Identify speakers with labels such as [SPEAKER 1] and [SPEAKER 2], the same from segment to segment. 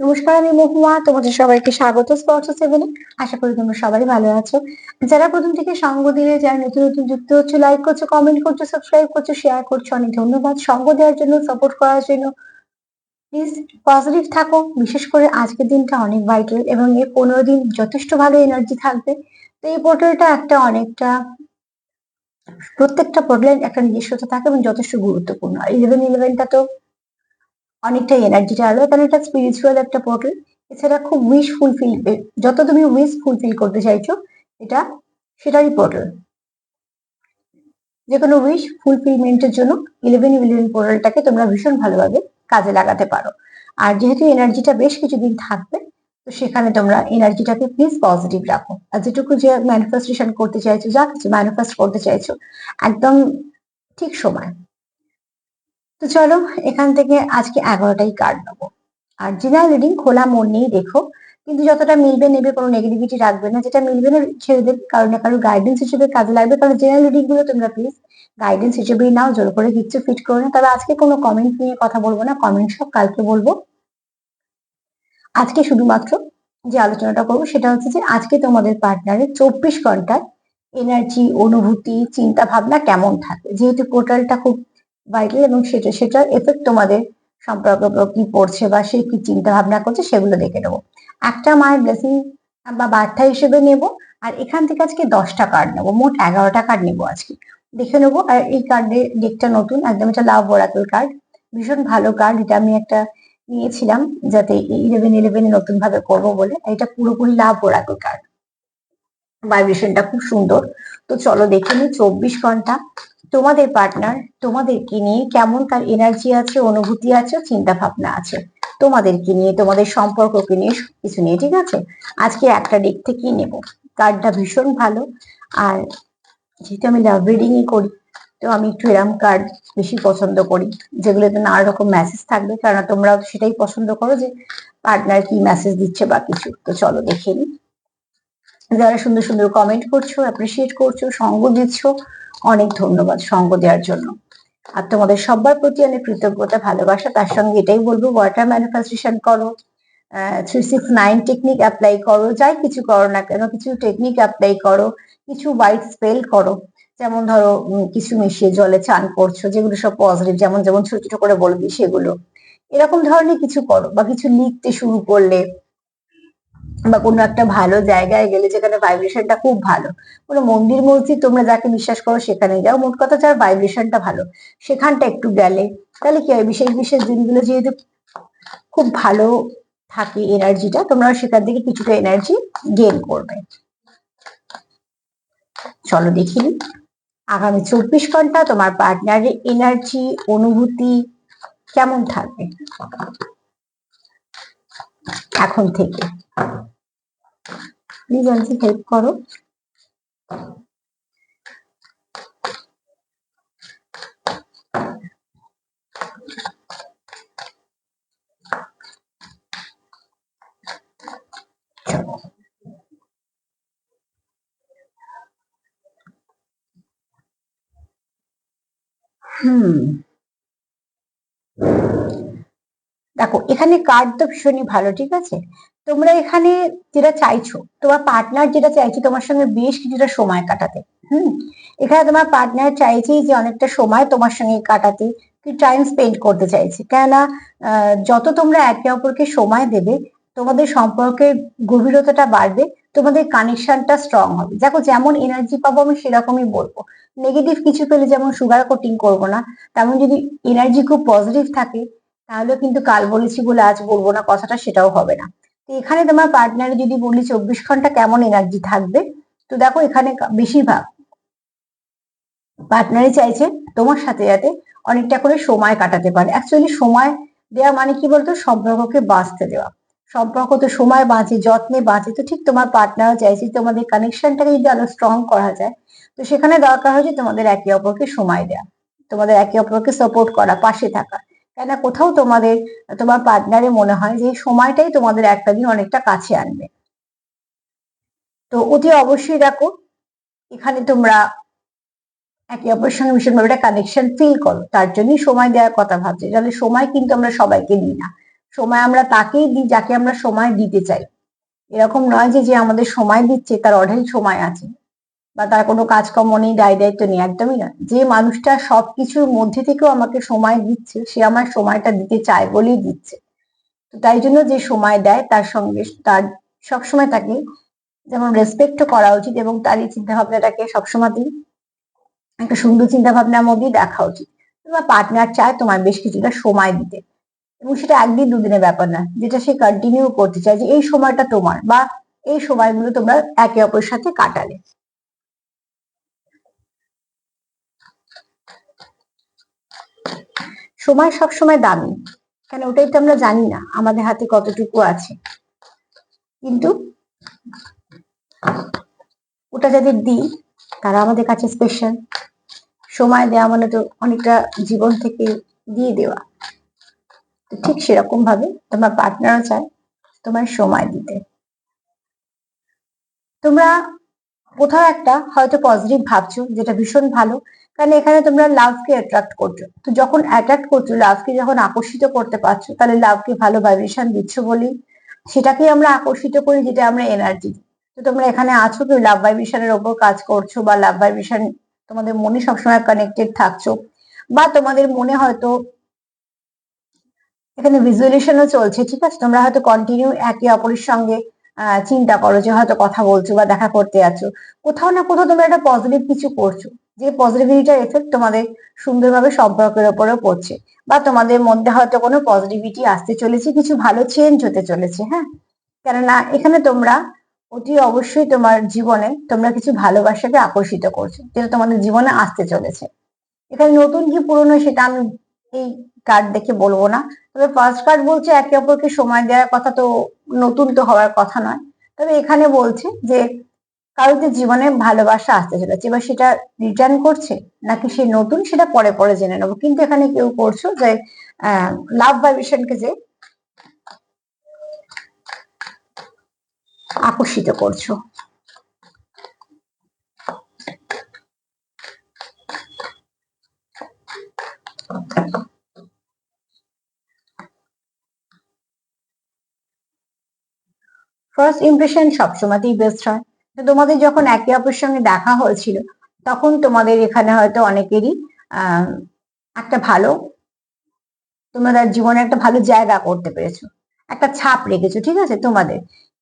[SPEAKER 1] নমস্কার, আমি মহুয়া। তোমাদের সবাইকে স্বাগত স্পর্শ সেভেনে। আশা করি তোমরা সবাই ভালো আছো। যারা প্রথম থেকে সঙ্গ দিলে, যারা নতুন নতুন যুক্ত হচ্ছে লাইক করছ কমেন্ট করছ সাবস্ক্রাইব করছ শেয়ার করছ, অনেক ধন্যবাদ। সঙ্গ দেওয়ার জন্য সাপোর্ট করার জন্য প্লিজ পজিটিভ থাকো। বিশেষ করে আজকের দিনটা অনেক ভাইটাল এবং এই পনেরো দিন যথেষ্ট ভালো এনার্জি থাকবে। তো এই পোর্টালটা একটা অনেকটা, প্রত্যেকটা পোর্টালের একটা নিজস্বতা থাকে এবং যথেষ্ট গুরুত্বপূর্ণ। ইলেভেন ইলেভেনটা তো অনেকটা এনার্জিটা আলাদা। কারণ এটা স্পিরিচুয়াল একটা পোর্টাল এছাড়া খুব উইশ ফুলফিল যত তুমি উইশ ফুলফিল করতে চাইছো, এটা সেটারই পোর্টাল যে কোনো উইশ ফুলফিলমেন্টের জন্য ইলেভেন ইলেভেন পোর্টালটাকে তোমরা ভীষণ ভালোভাবে কাজে লাগাতে পারো। আর যেহেতু এনার্জিটা বেশ কিছুদিন থাকবে, তো সেখানে তোমরা এনার্জিটাকে প্লিজ পজিটিভ রাখো। আর যেটুকু যে ম্যানিফেস্টেশন করতে চাইছো, যা কিছু ম্যানিফেস্ট করতে চাইছো, একদম ঠিক সময়। তো চলো, এখান থেকে আজকে এগারোটাই কার্ড নেব। আর জেনারেল রিডিং খোলা মন নিয়েই দেখো। কিন্তু যতটা মিলবে, নেবে, কোনো নেগেটিভিটি রাখবে না। যেটা মিলবে না, ছেড়ে দেবে। কারণ না কারও গাইডেন্স হিসেবে কাজে লাগবে। কারণ জেনারেল রিডিংগুলো তোমরা প্লিজ গাইডেন্স হিসেবেই নাও। জোর করে কিচ্ছু ফিট করো না। তবে আজকে কোনো কমেন্ট নিয়ে কথা বলব না। কমেন্ট সব কালকে বলব। আজকে শুধুমাত্র যে আলোচনাটা করব, সেটা হচ্ছে যে আজকে তোমাদের পার্টনারের চব্বিশ ঘণ্টার এনার্জি অনুভূতি, চিন্তা ভাবনা কেমন থাকে? যেহেতু পোর্টালটা খুব ভাইটাল এবং সেটা, সেটার এফেক্ট তোমাদের সম্পর্ক কি পড়ছে বা সে কি চিন্তা ভাবনা করছে সেগুলো দেখে নেব। একটা মায়ের ব্লেসিং বা বার্তা হিসেবে নেব আর এখান থেকে আজকে দশটা কার্ড নেব, মোট এগারোটা কার্ড নেব আজকে। দেখে নেব, আর এই কার্ডের ডেকটা নতুন, একদম এটা লাভ ওরাকল কার্ড ভীষণ ভালো কার্ড এটা আমি একটা নিয়েছিলাম যাতে ইলেভেন ইলেভেন নতুন ভাবে করব বলে এটা পুরোপুরি লাভ ওরাকল কার্ড ভাইব্রেশনটা খুব সুন্দর। তো চলো দেখে নিই চব্বিশ ঘণ্টা। তোমাদের পার্টনার তোমাদেরকে নিয়ে কেমন তার এনার্জি আছে, অনুভূতি আছে, চিন্তা ভাবনা আছে? তোমাদেরকে নিয়ে, তোমাদের সম্পর্ককে নিয়ে কিছু নিয়ে, ঠিক আছে? আজকে একটা দিক থেকেই নেব। কার্ডটা ভীষণ ভালো। আর যেহেতু আমি লাভ রিডিংই করি, তো আমি একটু এরম কার্ড বেশি পছন্দ করি, যেগুলোতে নানা রকম মেসেজ থাকবে। কারণ তোমরাও সেটাই পছন্দ করো যে পার্টনার কি মেসেজ দিচ্ছে বা কিছু। তো চলো দেখে নিই। যারা সুন্দর সুন্দর কমেন্ট করছ অ্যাপ্রিসিয়েট করছ, সঙ্গ দিচ্ছ, অনেক ধন্যবাদ সঙ্গ দেওয়ার জন্য। আর তোমাদের সবার প্রতি অনেক কৃতজ্ঞতা, ভালোবাসা, তার সঙ্গে এটাই বলব ওয়াটার ম্যানিফেস্টেশন করো three six nine technique apply করো, যাই কিছু করো না কেন, কিছু টেকনিক অ্যাপ্লাই করো, কিছু হোয়াইট স্পেল করো। যেমন ধরো কিছু মিশিয়ে জলে চান করছ, যেগুলো সব পজিটিভ যেমন যেমন ছোট ছোট করে বলবি সেগুলো। এরকম ধরনের কিছু করো বা কিছু লিখতে শুরু করলে বা কোনো একটা ভালো জায়গায় গেলে যেখানে ভাইব্রেশনটা খুব ভালো। কোনো মন্দির মসজিদ তোমরা যাকে বিশ্বাস করো সেখানে যাও। মোট কথা যার ভাইব্রেশনটা ভালো, সেখানটা একটু গেলে তাহলে কি হয়? বিশেষ বিশেষ দিনগুলো যেহেতু খুব ভালো থাকে এনার্জিটা তোমরা সেখান থেকে কিছুটা এনার্জি গেন করবে। চলো দেখি। আগামী চব্বিশ ঘণ্টা তোমার পার্টনারের এনার্জি অনুভূতি কেমন থাকবে? এখন থেকে প্লিজ আমাকে হেল্প করো হুম দেখো এখানে কার্ড তো ভীষণই ভালো, ঠিক আছে? তোমরা এখানে যেটা চাইছো, তোমার পার্টনার যেটা চাইছে তোমার সঙ্গে বেশ কিছুটা সময় কাটাতে, হুম? এখানে তোমার পার্টনার চাইছে যে অনেকটা সময় তোমার সঙ্গে কাটাতে, কি টাইম স্পেন্ড করতে চাইছে। কেননা যত তোমরা একে অপরকে সময় দেবে, তোমাদের সম্পর্কের গভীরতাটা বাড়বে, তোমাদের কানেকশনটা স্ট্রং হবে। দেখো, যেমন এনার্জি পাবো আমি সেরকমই বলব। নেগেটিভ কিছু পেলে যেমন সুগার কোটিং করব না, তেমন যদি এনার্জি খুব পজিটিভ থাকে তাহলে কিন্তু কাল বলেছি বলে আজ বলব না, কথাটা সেটাও হবে না। তো এখানে তোমার পার্টনারে যদি বলি চব্বিশ ঘণ্টা কেমন এনার্জি থাকবে? তো দেখো এখানে বেশিরভাগ পার্টনারই চাইছে তোমার সাথে যাতে অনেকটা করে সময় কাটাতে পারে। অ্যাকচুয়ালি সময় দেওয়া মানে কি বলতো? সম্পর্ককে বাঁচতে দেওয়া। সম্পর্ক তো সময় বাঁচে, যত্নে বাঁচে। তো ঠিক তোমার পার্টনারও চাইছে তোমাদের কানেকশনটাকে যদি আরও স্ট্রং করা যায়, তো সেখানে দরকার হয়েছে তোমাদের একে অপরকে সময় দেওয়া তোমাদের একে অপরকে সাপোর্ট করা, পাশে থাকা। কেন? কোথাও তোমাদের, তোমার পার্টনারে মনে হয় যে সময়টাই তোমাদের একটা দিন অনেকটা কাছে আনবে। তো অতি অবশ্যই দেখো, এখানে তোমরা একে অপরের সঙ্গে ভীষণভাবে একটা কানেকশন ফিল করো। তার জন্যই সময় দেওয়ার কথা ভাবছি। তাহলে সময় কিন্তু আমরা সবাইকে দিই না। সময় আমরা তাকেই দিই যাকে আমরা সময় দিতে চাই। এরকম নয় যে যে আমাদের সময় দিচ্ছে, তার অঢেল সময় আছে। বা তার কোনো কাজকর্ম নেই দায় দায়িত্ব নেই, একদমই না। যে মানুষটা সবকিছুর মধ্যে থেকেও আমাকে সময় দিচ্ছে, সে আমার সময়টা দিতে চায় বলেই দিচ্ছে। তো তাই জন্য যে সময় দেয়, তার সঙ্গে তার সবসময় তাকে যেমন রেসপেক্ট করা উচিত এবং তার এই চিন্তা ভাবনাটাকে সবসময়তেই একটা সুন্দর চিন্তা ভাবনার মধ্যেই দেখা উচিত। তোমার পার্টনার চায় তোমার বেশ কিছুটা সময় দিতে। এবং সেটা একদিন দুদিনের ব্যাপার না, যেটা সে কন্টিনিউ করতে চায় যে এই সময়টা তোমার বা এই সময়গুলো তোমরা একে অপরের সাথে কাটালে। সময় সবসময় দামি। কেন? ওটাই তো আমরা জানি না, আমাদের হাতে কতটুকু আছে। কিন্তু ওটা যাদের দিই, তারা আমাদের কাছে স্পেশাল সময় দেওয়া মানে তো অনেকটা জীবন থেকে দিয়ে দেওয়া। ঠিক সেরকম ভাবে তোমার পার্টনারও চায় তোমার সময় দিতে। তোমরা কোথাও একটা হয়তো পজিটিভ ভাবছ যেটা ভীষণ ভালো। কারণ এখানে তোমরা লাভকে অ্যাট্রাক্ট করছ। তো যখন অ্যাট্রাক্ট করছ লাভকে যখন আকর্ষিত করতে পারছ, তাহলে লাভকে ভালো ভাইব্রেশন দিচ্ছ বলেই। সেটাকেই আমরা আকর্ষিত করি, যেটা আমরা এনার্জি তো তোমরা এখানে আছো কেউ লাভ ভাইব্রেশনের ওপর কাজ করছ বা লাভ ভাইব্রেশন তোমাদের মনে সবসময় কানেক্টেড থাকছো বা তোমাদের মনে হয়তো এখানে ভিজুয়ালেশনও চলছে, ঠিক আছে? তোমরা হয়তো কন্টিনিউ একে অপরের সঙ্গে চিন্তা করো যে হয়তো কথা বলছো বা দেখা করতে যাচ্ছ। কোথাও না কোথাও তোমরা একটা পজিটিভ কিছু করছ। যে পজিটিভিটিটার এফেক্ট তোমাদের সুন্দরভাবে সম্পর্কের উপরেও পড়ছে বা তোমাদের মধ্যে হয়তো কোনো পজিটিভিটি আসতে চলেছে, কিছু ভালো চেঞ্জ হতে চলেছে হ্যাঁ? কেননা এখানে তোমরা অতি অবশ্যই তোমার জীবনে তোমরা কিছু ভালোবাসাকে আকর্ষিত করছ, যেটা তোমাদের জীবনে আসতে চলেছে। এখানে নতুন কি পুরনো সেটা আমি এই কার্ড দেখে বলব না। তবে ফার্স্ট কার্ড বলছে একে অপরকে সময় দেওয়ার কথা তো নতুন তো হওয়ার কথা নয়। তবে এখানে বলছে যে, কারোর জীবনে ভালোবাসা আসতে চলেছে, এবার সেটা রিটার্ন করছে নাকি সে নতুন, সেটা পরে পরে জেনে নেব। কিন্তু এখানে কেউ করছ যে লাভ ভাইব্রেশনকে যে আকর্ষিত করছ। ফার্স্ট ইমপ্রেশন সবসময়তেই বেস্ট হয়। তো তোমাদের যখন একে অপরের সঙ্গে দেখা হয়েছিল, তখন তোমাদের এখানে হয়তো অনেকেরই একটা ভালো তোমাদের জীবনে একটা ভালো জায়গা করতে পেরেছ, একটা ছাপ রেখেছো, ঠিক আছে, তোমাদের।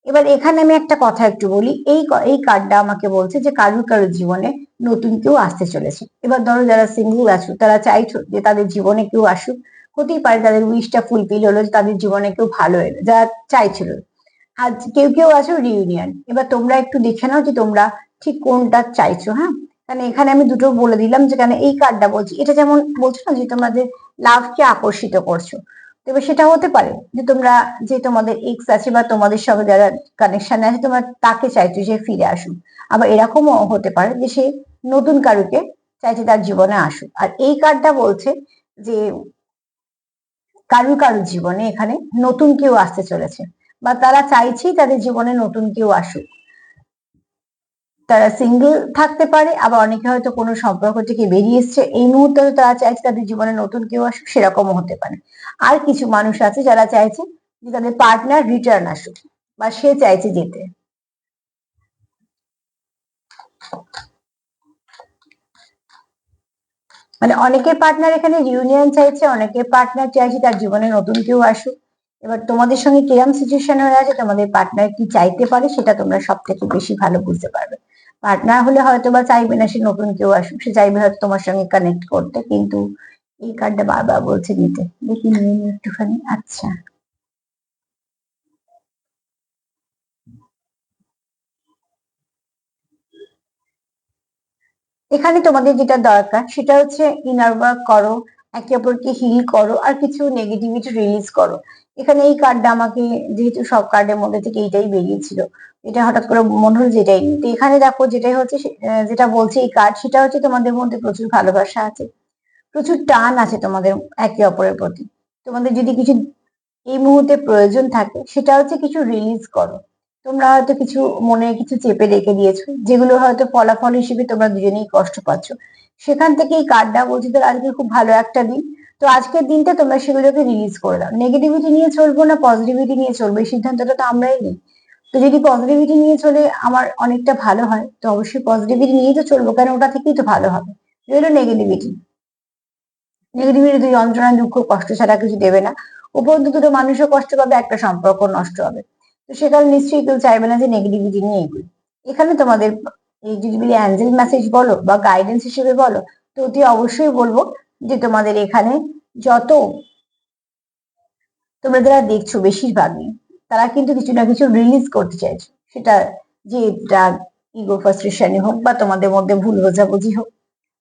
[SPEAKER 1] এবার এখানে আমি একটা কথা একটু বলি, এই এই কার্ডটা আমাকে বলছে যে কারুর কারুর জীবনে নতুন কেউ আসতে চলেছে। এবার ধরো যারা সিঙ্গল আছো, তারা চাইছো যে তাদের জীবনে কেউ আসুক। হতেই পারে তাদের উইশটা ফুলফিল হলো তাদের জীবনে কেউ ভালো এলো, যারা চাইছিল। আজ কেউ কেউ আছো রিউনিয়ন এবার তোমরা একটু দেখে নাও যে তোমরা ঠিক কোনটা চাইছো হ্যাঁ? কারণ এখানে আমি দুটো বলে দিলাম যে কেন এই কার্ডটা বলছি। এটা যেমন বলছো না যে তোমাদের লাভকে আকর্ষিত করছ। তবে সেটা হতে পারে যে তোমরা যে তোমাদের এক্স আছে বা তোমাদের সঙ্গে যারা কানেকশন আছে, তোমরা তাকে চাইছো যে ফিরে আসুক। আবার এরকমও হতে পারে যে সে নতুন কারুকে চাইছে তার জীবনে আসুক। আর এই কার্ডটা বলছে যে কারু কারুর জীবনে এখানে নতুন কেউ আসতে চলেছে বা তারা চাইছেই তাদের জীবনে নতুন কেউ আসুক। তারা সিঙ্গেল থাকতে পারে, আবার অনেকে হয়তো কোনো সম্পর্ক থেকে বেরিয়ে এসছে, এই মুহূর্তে তারা চাইছে তাদের জীবনে নতুন কেউ আসুক, সেরকমও হতে পারে। আর কিছু মানুষ আছে যারা চাইছে যে তাদের পার্টনার রিটার্ন আসুক, বা সে চাইছে যেতে। মানে অনেকের পার্টনার এখানে ইউনিয়ন চাইছে, অনেকের পার্টনার চাইছে, তার জীবনে নতুন কেউ আসুক। এবার তোমাদের সঙ্গে কিরম সিচুয়েশন হয়ে আছে, তোমাদের পার্টনার কি চাইতে পারে, সেটা তোমরা সব থেকে বেশি ভালো বুঝতে পারবে। পার্টনার হলে হয়তো বা চাইবে না সে নতুন কেউ আসুক, সে চাইবে হয়তো তোমার সঙ্গে কানেক্ট করতে, কিন্তু এই কার্ডটা বারবার বলছে নিতে দেখি নিয়ে একটুখানি। আচ্ছা। এখানে তোমাদের যেটা দরকার, সেটা হচ্ছে ইনার ওয়ার্ক করো, একে অপরকে হিল করো, আর কিছু নেগেটিভিটি রিলিজ করো। এখানে এই কার্ডটা আমাকে, যেহেতু সব কার্ডের মধ্যে থেকে এইটাই বেরিয়েছিল, এটা হঠাৎ করে মনে হলো যেটাই। তো এখানে দেখো যেটাই হচ্ছে যেটা বলছে এই কার্ড সেটা হচ্ছে তোমাদের মধ্যে প্রচুর ভালোবাসা আছে, প্রচুর টান আছে তোমাদের একে অপরের প্রতি। তোমাদের যদি কিছু এই মুহূর্তে প্রয়োজন থাকে, সেটা হচ্ছে কিছু রিলিজ করো। তোমরা হয়তো কিছু মনে কিছু চেপে রেখে দিয়েছ, যেগুলো হয়তো ফলাফল হিসেবে তোমরা দুজনেই কষ্ট পাচ্ছ। সেখান থেকে এই কার্ডটা বলছি তোর আজকে খুব ভালো একটা দিন। তো আজকের দিনটা তোমরা সেগুলোকে রিলিজ করে দাও। নেগেটিভিটি নিয়ে চলবো না পজিটিভিটি নিয়ে চলবো? এই সিদ্ধান্তটা তো আমরাই নিই। তো যদি পজিটিভিটি নিয়ে চলে আমার অনেকটা ভালো হয়, তো অবশ্যই পজিটিভিটি নিয়েই তো চলবো কারণ ওটা থেকেই তো ভালো হবে। রইল নেগেটিভিটি নেগেটিভিটি তুই যন্ত্রণা দুঃখ, কষ্ট ছাড়া কিছু দেবে না। উপরন্তু দুটো মানুষও কষ্ট পাবে, একটা সম্পর্ক নষ্ট হবে। তো সে কারণে নিশ্চয়ই কেউ চাইবে না যে নেগেটিভিটি নিয়ে এগুলি এখানে তোমাদের এই যদি অ্যাঞ্জেল মেসেজ বলো বা গাইডেন্স হিসেবে বলো, তো অতি অবশ্যই বলব যে তোমাদের এখানে যত তোমরা যারা দেখছ বেশিরভাগই তারা কিন্তু কিছু না কিছু রিলিজ করতে চাইছো। সেটা যে রাগ ইগো ফ্রাস্ট্রেশনই হোক বা তোমাদের মধ্যে ভুল বোঝাবুঝি হোক,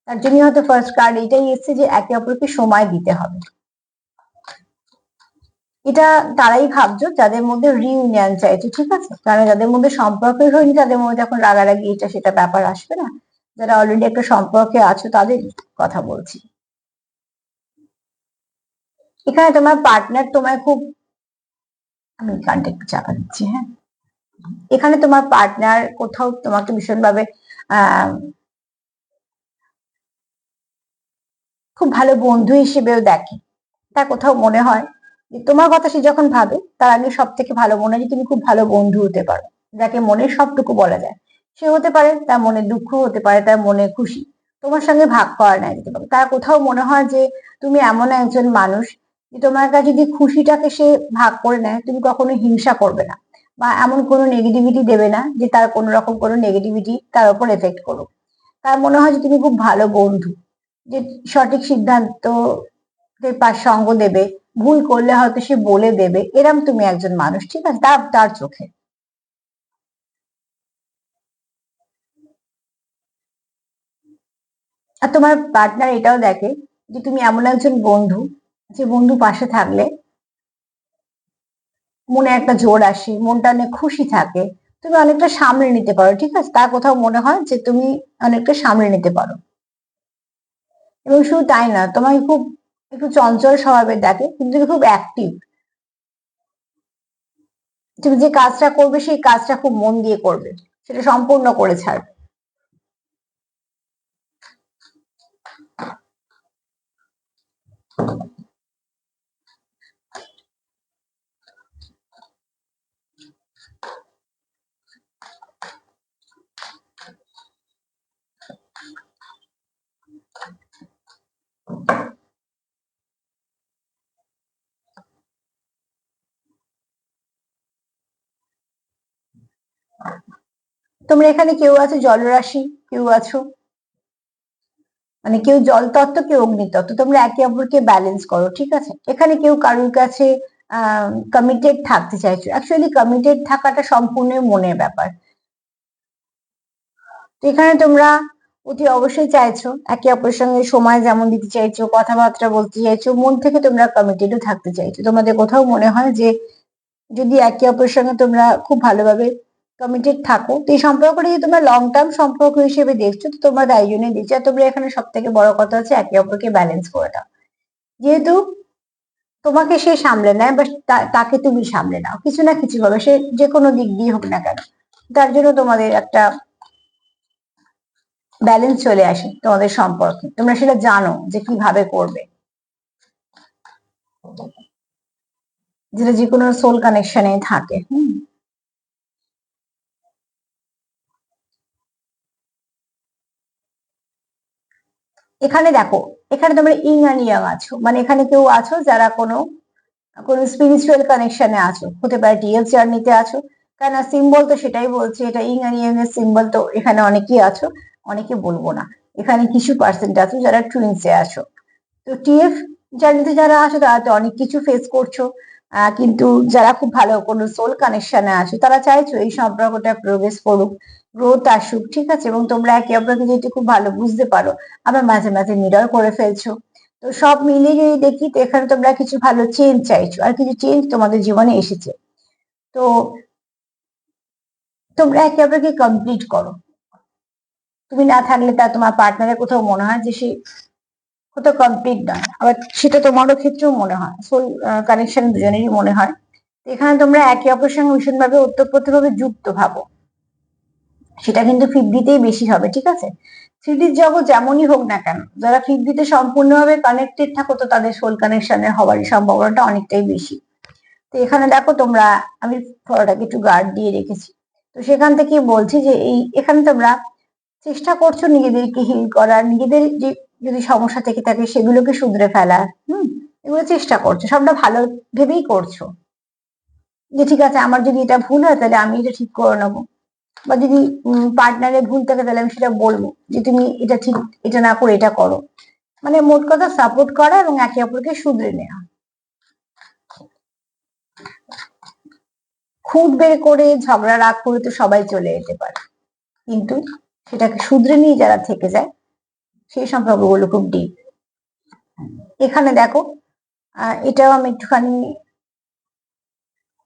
[SPEAKER 1] তার জন্য হয়তো ফার্স্ট কার্ড এটাই এসছে যে একে অপরকে সময় দিতে হবে। এটা তারাই ভাবছ? যাদের মধ্যে রিউনিয়ন চাইছে ঠিক আছে? কারণ যাদের মধ্যে সম্পর্কই হয়নি, তাদের মধ্যে এখন রাগারাগি, এটা সেটা ব্যাপার আসবে না। যারা অলরেডি একটা সম্পর্কে আছো, তাদের কথা বলছি। এখানে তোমার পার্টনার তোমায় খুব আমি গানটা একটু চাপা দিচ্ছি হ্যাঁ? এখানে তোমার পার্টনার কোথাও তোমাকে ভীষণভাবে খুব ভালো বন্ধু হিসেবেও দেখে। তা কোথাও মনে হয়? তোমার কথা সে যখন ভাবে, তার আগে সব থেকে ভালো মনে হয় যে তুমি খুব ভালো বন্ধু হতে পারো। যাকে মনে সবটুকু বলা যায়। সে হতে পারে তার মনে দুঃখ হতে পারে, তার মনে খুশি। তোমার সঙ্গে ভাগ করা নেয় যেতে পারে। তার কোথাও মনে হয় যে তুমি এমন একজন মানুষ যে তোমার কাছে যদি খুশিটাকে সে ভাগ করে নেয়, তুমি কখনো হিংসা করবে না বা এমন কোনো নেগেটিভিটি দেবে না যে তার কোনো রকম কোনো নেগেটিভিটি তার উপর এফেক্ট করুক। তার মনে হয় যে তুমি খুব ভালো বন্ধু, যে সঠিক সিদ্ধান্ত সঙ্গ দেবে ভুল করলে হয়তো সে বলে দেবে, এরম তুমি একজন মানুষ, ঠিক আছে? তার তার চোখে। আর তোমার পার্টনার এটাও দেখে যে তুমি এমন একজন বন্ধু, যে বন্ধু পাশে থাকলে মনে একটা জোর আসে, মনটা অনেক খুশি থাকে, তুমি অনেকটা সামলে নিতে পারো, ঠিক আছে? তার কোথাও মনে হয় যে তুমি অনেকটা সামলে নিতে পারো। এবং শুধু তাই না, তোমাকে খুব একটু চঞ্চল স্বভাবের দেখে, কিন্তু খুব অ্যাক্টিভ তুমি যে কাজটা করবে, সেই কাজটা খুব মন দিয়ে করবে। সেটা সম্পূর্ণ করে ছাড়বে। তোমরা এখানে কেউ আছো? জলরাশি কেউ আছো? মানে কেউ জল তত্ত্ব, কেউ অগ্নি তত্ত্ব তোমরা একে অপরকে ব্যালেন্স করো, ঠিক আছে? এখানে কেউ কারোর কাছে কমিটেড থাকতে চাইছো। অ্যাকচুয়ালি কমিটেড থাকাটা সম্পূর্ণ মনের ব্যাপার। এখানে তোমরা অতি অবশ্যই চাইছো, একে অপরের সঙ্গে সময় যেমন দিতে চাইছো, কথাবার্তা বলতে চাইছো, মন থেকে তোমরা কমিটেডও থাকতে চাইছো। তোমাদের কোথাও মনে হয় যে, যদি একে অপরের সঙ্গে তোমরা খুব ভালোভাবে কমিটেড থাকো। তো এই সম্পর্কটা যদি তোমরা লং টার্ম সম্পর্ক হিসেবে দেখছ, তো তোমরা তাই জন্যই দিচ্ছ আর তোমরা এখানে সব থেকে বড় কথা হচ্ছে একে অপরকে ব্যালেন্স করে দাও। যেহেতু তোমাকে সে সামলে নেয় বা তাকে তুমি সামলে নাও। কিছু না কিছু ভাবে সে যে কোনো দিক দিয়ে হোক না কেন। তার জন্য তোমাদের একটা ব্যালেন্স চলে আসে তোমাদের সম্পর্কে। তোমরা সেটা জানো যে কীভাবে করবে। যেটা যে কোনো সোল কানেকশনে থাকে, হুম? এখানে দেখো, এখানে তোমরা ইং আর ইয়াং আছো। মানে এখানে কেউ আছো যারা কোনো কোনো স্পিরিচুয়াল কানেকশনে আছো। হতে পারে টিএল জার্নিতে আছো। কেন সিম্বল তো সেটাই বলছে, এটা ইং আর ইয়াং এর সিম্বল তো এখানে অনেকেই আছো, অনেকে বলব না। এখানে কিছু পার্সেন্ট আছো যারা টুইন্সে আছো। তো টিএফ জার্নিতে যারা আছো, তারা তো অনেক কিছু ফেস করছ। কিন্তু যারা খুব ভালো কোনো সোল কানেকশনে আছো, তারা চাইছো এই সম্পর্কটা প্রোগ্রেস করুক গ্রোথ আসুক, ঠিক আছে? এবং তোমরা একে অপরকে যেহেতু খুব ভালো বুঝতে পারো, আবার মাঝে মাঝে মিরর করে ফেলছো। তো সব মিলিয়ে যদি দেখি, তো এখানে তোমরা কিছু ভালো চেঞ্জ চাইছো, আর কিছু চেঞ্জ তোমাদের জীবনে এসেছে। তো তোমরা একে অপরকে কমপ্লিট করো। তুমি না থাকলে তা তোমার পার্টনারের কোথাও মনে হয় যে সে কোথাও কমপ্লিট নয়। আবার সেটা তোমারও ক্ষেত্রেও মনে হয় সোল কানেকশন দুজনেরই মনে হয়। এখানে তোমরা একে অপরের সঙ্গে ভীষণভাবে ওতপ্রোতভাবে যুক্ত ভাবো। সেটা কিন্তু ফিফটিতেই বেশি হবে, ঠিক আছে? থ্রিডির জগৎ যেমনই হোক না কেন, যারা ফিফডিতে সম্পূর্ণভাবে কানেক্টেড থাকো তো তাদের সোল কানেকশনের হওয়ারই সম্ভাবনাটা অনেকটাই বেশি। তো এখানে দেখো তোমরা, আমি ফটোটাকে একটু গার্ড দিয়ে রেখেছি। তো সেখান থেকে বলছি যে এই, এখানে তোমরা চেষ্টা করছ নিজেদেরকে হিল করার, নিজেদের যে যদি সমস্যা থেকে থাকে সেগুলোকে শুধরে ফেলা, হুম, এগুলো চেষ্টা করছ, সবটা ভালো ভেবেই করছ। যে ঠিক আছে, আমার যদি এটা ভুল হয় তাহলে আমি এটা ঠিক করে নেব। বা যদি পার্টনারে ভুল থাকে তাহলে আমি সেটা বলব যে তুমি এটা ঠিক, এটা না করে এটা করো। মানে মোট কথা সাপোর্ট করা এবং একে অপরকে শুধরে নেওয়া খুঁত বের করে ঝগড়া রাগ করে তো সবাই চলে যেতে পারে। কিন্তু সেটাকে শুধরে নিয়ে যারা থেকে যায় সেই সম্পর্কগুলো খুব ডিপ এখানে দেখো এটাও আমি একটুখানি,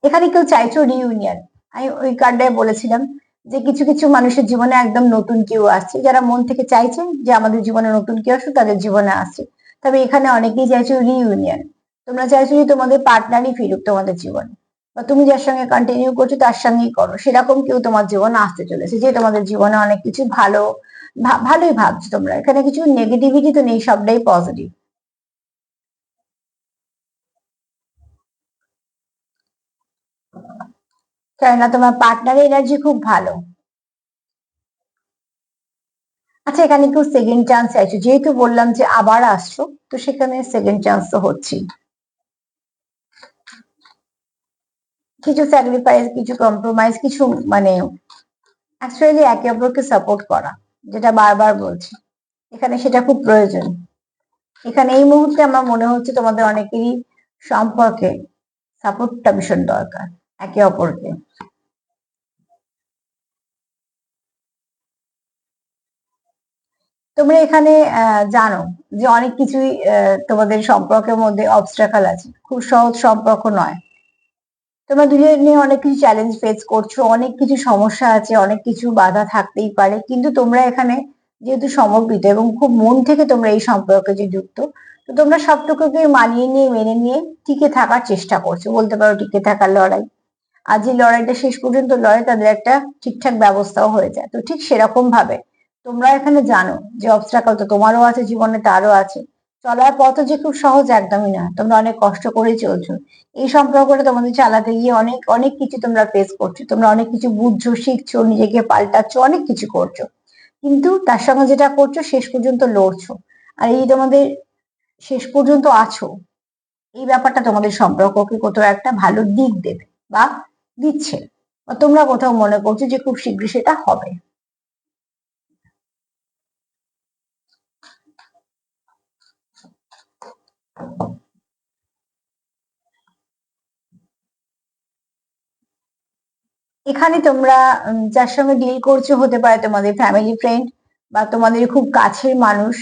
[SPEAKER 1] এখানে কেউ চাইছো রিউনিয়ন আমি ওই কার্ডটায় বলেছিলাম যে কিছু কিছু মানুষের জীবনে একদম নতুন কেউ আসছে। যারা মন থেকে চাইছে যে আমাদের জীবনে নতুন কেউ আসুক, তাদের জীবনে আসছে। তবে এখানে অনেকেই চাইছো রিউনিয়ন তোমরা চাইছো যে তোমাদের পার্টনারই ফিরুক তোমাদের জীবনে। বা তুমি যার সঙ্গে কন্টিনিউ করছ, তার সঙ্গেই করো। সেরকম কেউ তোমার জীবনে আসতে চলেছে যে তোমাদের জীবনে অনেক কিছু ভালো ভালোই ভাবছ তোমরা। এখানে কিছু নেগেটিভিটি তো নেই, সবটাই পজিটিভ কেননা তোমার পার্টনারের এনার্জি খুব ভালো। আচ্ছা এখানে কেউ সেকেন্ড চান্স চাইছো। যেহেতু বললাম যে আবার আসছো, তো সেখানে সেকেন্ড চান্স তো হচ্ছেই। কিছু স্যাক্রিফাইস কিছু কম্প্রোমাইজ কিছু মানে অ্যাকচুয়ালি একে অপরকে সাপোর্ট করা। যেটা বারবার বলছি। এখানে সেটা খুব প্রয়োজন। এখানে এই মুহূর্তে আমার মনে হচ্ছে তোমাদের অনেকেরই সম্পর্কে সাপোর্টটা ভীষণ দরকার, একে অপরকে। তোমরা এখানে জানো যে অনেক কিছুই তোমাদের সম্পর্কের মধ্যে অবস্ট্রাকাল আছে। খুব সহজ সম্পর্ক নয়। তোমরা দুজনে অনেক কিছু চ্যালেঞ্জ ফেস করছ, অনেক কিছু সমস্যা আছে, অনেক কিছু বাধা থাকতেই পারে, কিন্তু তোমরা এখানে যেহেতু সমর্পিত এবং খুব মন থেকে তোমরা এই সম্পর্কে যে যুক্ত, তো তোমরা সবটুকুকে মানিয়ে নিয়ে, মেনে নিয়ে টিকে থাকার চেষ্টা করছ, বলতে পারো টিকে থাকার লড়াই। আর যে লড়াইটা শেষ পর্যন্ত লড়াই তাদের একটা ঠিকঠাক ব্যবস্থাও হয়ে যায়। তো ঠিক সেরকম ভাবে তোমরা এখানে জানো যে অবস্ট্রাকল তো তোমারও আছে, জীবনে তারও আছে। চলার পথ যে খুব সহজ একদমই না। তোমরা অনেক কষ্ট করে চলছো। এই সম্পর্কটা তোমাদের চালাতে গিয়ে অনেক অনেক কিছু তোমরা ফেস করছ। তোমরা অনেক কিছু বুঝছ, শিখছো, নিজেকে পাল্টাচ্ছ, অনেক কিছু করছ। কিন্তু তার সঙ্গে যেটা করছ, শেষ পর্যন্ত লড়ছো। আর এই তোমাদের শেষ পর্যন্ত আছো, এই ব্যাপারটা তোমাদের সম্পর্ককে কোথাও একটা ভালো দিক দেবে বা দিচ্ছে। বা তোমরা কোথাও মনে করছ যে খুব শীঘ্রই সেটা হবে। এখানে তোমরা যার সঙ্গে ডিল করছ হতে পারে তোমাদের ফ্যামিলি ফ্রেন্ড বা তোমাদের খুব কাছের মানুষ,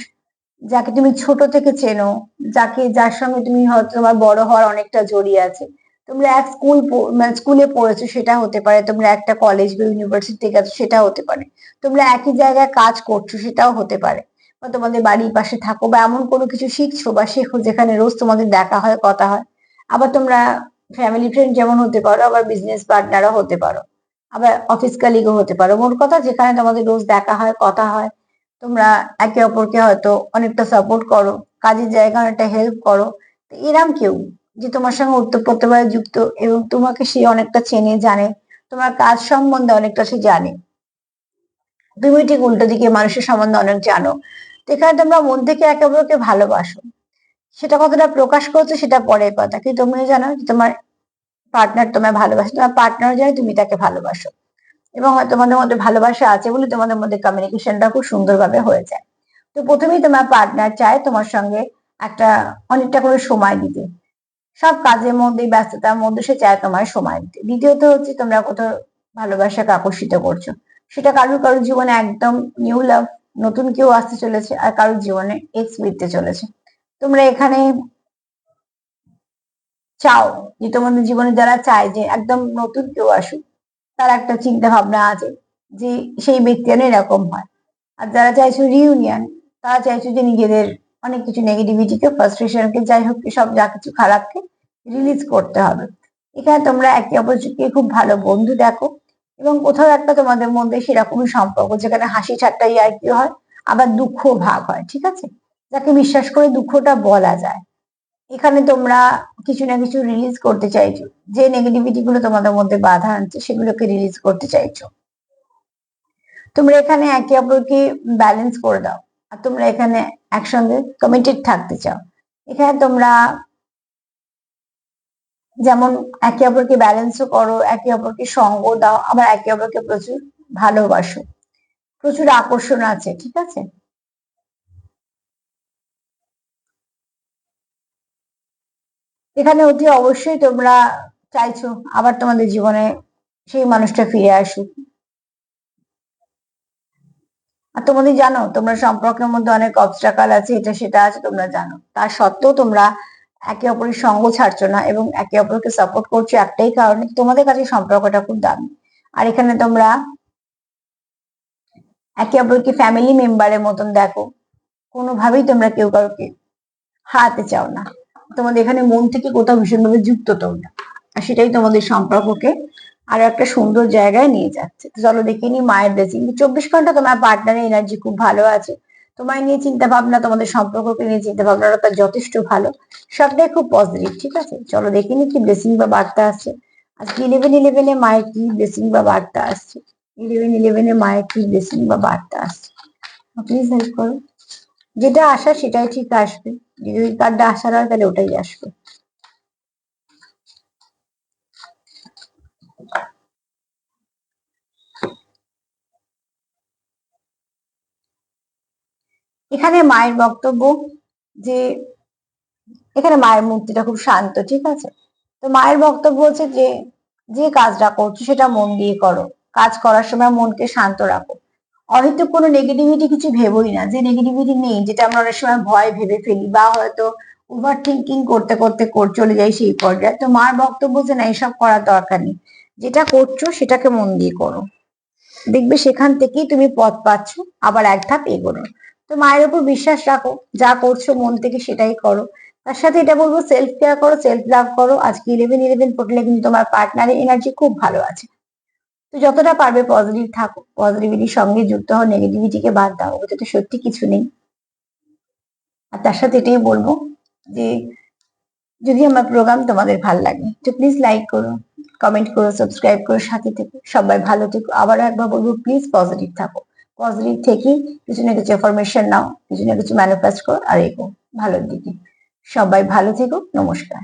[SPEAKER 1] যাকে তুমি ছোট থেকে চেনো, যাকে, যার সঙ্গে তুমি হয়তো তোমার বড় হওয়ার অনেকটা জড়িয়ে আছে। তোমরা এক স্কুল মানে স্কুলে পড়েছো, সেটা হতে পারে। তোমরা একটা কলেজ বা ইউনিভার্সিটি গেছো সেটা হতে পারে। তোমরা একই জায়গায় কাজ করছ, সেটাও হতে পারে। বা তোমাদের বাড়ির পাশে থাকো বা এমন কোনো কিছু শিখছো বা শেখো যেখানে রোজ তোমাদের দেখা হয়, কথা হয়। আবার তোমরা ফ্যামিলি ফ্রেন্ড যেমন হতে পারো, আবার বিজনেস পার্টনারও হতে পারো, আবার অফিস কালিগও হতে পারো। মোট কথা যেখানে তোমাদের রোজ দেখা হয়, কথা হয়, তোমরা একে অপরকে হয়তো অনেকটা সাপোর্ট করো, কাজের জায়গায় অনেকটা হেল্প করো। এরাম কেউ যে তোমার সঙ্গে উত্তপ্রত্যভাবে যুক্ত এবং তোমাকে সে অনেকটা চেনে, জানে, তোমার কাজ সম্বন্ধে অনেকটা সে জানে। তুমি ঠিক উল্টো দিকে মানুষের সম্বন্ধে অনেক জানো। তো এখানে তোমরা মন থেকে একে অপরকে ভালোবাসো। সেটা কতটা প্রকাশ করছ সেটা পরের কথা। কিন্তু তুমি জানো যে তোমার পার্টনার তোমায় ভালোবাসে, তোমার পার্টনার জানে তুমি তাকে ভালোবাসো। এবং তোমাদের মধ্যে ভালোবাসা আছে বলে তোমাদের মধ্যে কমিউনিকেশনটা খুব সুন্দরভাবে হয়ে যায়। তো প্রথমেই তোমার পার্টনার চায় তোমার সঙ্গে একটা অনেকটা করে সময় দিতে। সব কাজের মধ্যে ব্যস্ততার মধ্যে সে চায় তোমার সময় দিতে। দ্বিতীয়ত হচ্ছে তোমরা কোথাও ভালোবাসাকে আকর্ষিত করছ। সেটা কারোর কারোর জীবনে একদম নিউ লাভ নতুন কেউ আসতে চলেছে আর কারোর জীবনে এক্স ফিরতে চলেছে। তোমরা এখানে চাও যে তোমাদের জীবনে যারা চায় যে একদম নতুন কেউ আসুক, তার একটা চিন্তা ভাবনা আছে যে সেই ব্যক্তি যেন এরকম হয়। আর যারা চাইছো রিউনিয়ন তারা চাইছো যে নিজেদের অনেক কিছু নেগেটিভিটিকে ফ্রাস্ট্রেশনকে যাই হোক, সব যা কিছু খারাপকে রিলিজ করতে হবে। এখানে তোমরা একে অপরকে খুব ভালো বন্ধু দেখো। এবং কোথাও একটা তোমাদের মধ্যে সেরকমই সম্পর্ক, যেখানে হাসি ঠাট্টা ইয়ার্কি হয়, আবার দুঃখ ভাগ হয়, ঠিক আছে? যাকে বিশ্বাস করে দুঃখটা বলা যায়। এখানে তোমরা কিছু না কিছু রিলিজ করতে চাইছো। যে নেগেটিভিটি গুলো তোমাদের মধ্যে বাধা আনছে, সেগুলোকে রিলিজ করতে চাইছো। তোমরা এখানে একে অপরকে ব্যালেন্স করে দাও। আর তোমরা এখানে একসঙ্গে কমিটেড থাকতে চাও। এখানে তোমরা যেমন একে অপরকে ব্যালেন্সও করো, একে অপরকে সঙ্গ দাও, আবার একে অপরকে প্রচুর ভালোবাসো। প্রচুর আকর্ষণ আছে, ঠিক আছে? এখানে অতি অবশ্যই তোমরা চাইছো আবার তোমাদের জীবনে সেই মানুষটা ফিরে আসুক। আর তোমাদের জানো, তোমরা সম্পর্কের মধ্যে অনেক অবস্ট্রাকাল আছে, এটা সেটা আছে, তোমরা জানো। তার সত্ত্বেও তোমরা একে অপরের সঙ্গ ছাড়ছো না এবং একে অপরকে সাপোর্ট করছ একটাই কারণে তোমাদের কাছে সম্পর্কটা খুব দামি। আর এখানে তোমরা একে অপরকে ফ্যামিলি মেম্বারের মতন দেখো। কোনোভাবেই তোমরা কেউ কাউকে হারাতে চাও না। তোমাদের এখানে মন থেকে কোথাও ভীষণভাবে যুক্ত তোমরা। আর সেটাই তোমাদের সম্পর্ককে আরও একটা সুন্দর জায়গায় নিয়ে যাচ্ছে। চলো দেখে নি মায়ের ব্লেসিং চব্বিশ ঘণ্টা তোমার পার্টনারের এনার্জি খুব ভালো আছে। তোমায় নিয়ে চিন্তা ভাবনা তোমাদের সম্পর্ককে নিয়ে চিন্তা ভাবনাটা তার যথেষ্ট ভালো। সবটাই খুব পজিটিভ ঠিক আছে? চলো দেখে নি কি ব্লেসিং বা বার্তা আসছে আজকে ইলেভেন ইলেভেনে মায়ের কি ব্লেসিং বা বার্তা আসছে? ইলেভেন ইলেভেনে মায়ের কি ব্লেসিং বা বার্তা আসছে? প্লিজ হেল্প করো। যেটা আসা সেটাই ঠিক আসবে। যদি কার্ডটা আসার হয় তাহলে ওটাই আসবে। এখানে মায়ের বক্তব্য যে, এখানে মায়ের মূর্তিটা খুব শান্ত, ঠিক আছে? তো মায়ের বক্তব্য হচ্ছে যে যে কাজটা করছ সেটা মন দিয়ে করো। কাজ করার সময় মনকে শান্ত রাখো। হয়তো কোনো নেগেটিভিটি কিছু ভেবোই না। যে নেগেটিভিটি নেই, যেটা আমরা অনেক সময় ভয় ভেবে ফেলি বা হয়তো ওভার থিঙ্কিং করতে করতে চলে যাই সেই পর্যায়ে। তো মার বক্তব্য যে না, এসব করার দরকার নেই। যেটা করছ সেটাকে মন দিয়ে করো। দেখবে সেখান থেকেই তুমি পথ পাচ্ছ, আবার এক ধাপ এগোনো। তো মায়ের উপর বিশ্বাস রাখো, যা করছ মন থেকে সেটাই করো। তার সাথে এটা বলব সেলফ কেয়ার করো সেলফ লাভ করো। আজকে ইলেভেন ইলেভেন পোর্টালে কিন্তু তোমার পার্টনারের এনার্জি খুব ভালো আছে। তো যতটা পারবে পজিটিভ থাকো পজিটিভিটির সঙ্গে যুক্ত হও নেগেটিভিটিকে বাদ দাও, ওতে তো সত্যি কিছু নেই। আর তার সাথে এটাই বলব যে, যদি আমার প্রোগ্রাম তোমাদের ভালো লাগে, তো প্লিজ লাইক করো কমেন্ট করো সাবস্ক্রাইব করো, সাথে থেকে, সবাই ভালো থেকো। আবার একবার বলব প্লিজ পজিটিভ থাকো। পজিটিভ থেকেই কিছু না কিছু ইনফরমেশন নাও, কিছু না কিছু ম্যানিফেস্ট করো, আর এগো, ভালোর দিকে। সবাই ভালো থেকো, নমস্কার।